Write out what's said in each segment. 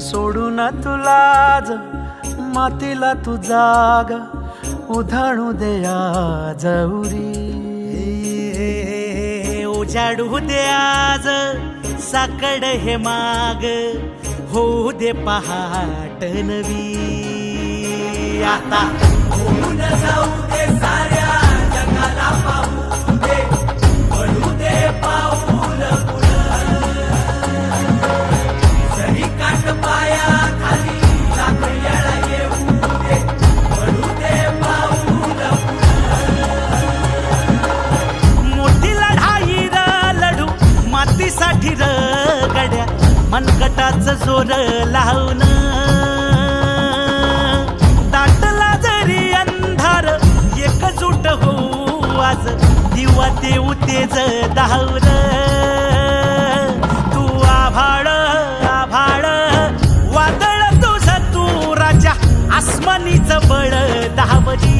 सोडू ना तुलाज मातीला तू जाग उधळू दे आज उरी. उजाडू दे आज साकड हे माग होऊ दे पहाट नवी. आता मनकटाच जोर लावून दाटला जरी अंधार एकजूट होऊ आज. दिवा देऊ तेज धावर तू आभाळ आभाळ. वादळ तुझ तू राजा आसमानीच बळ दहावजी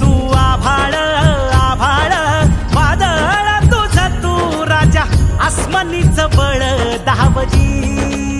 तू आभाळ आभाळ. वादळ तुझ तू राजा आसमानीच बळ 花季。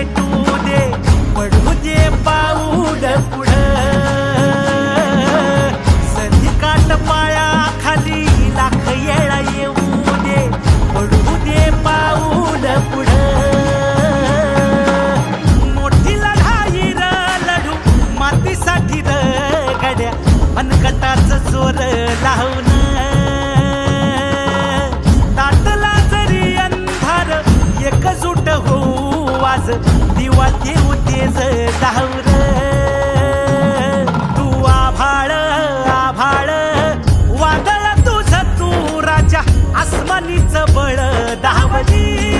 लावून ताटला जरी अंधार एकजुट होऊ वाज दिवा देऊ तेज लावून तू आभाळ आभाळ वादळ तुझ तू राजा आसमानीच बळ दावली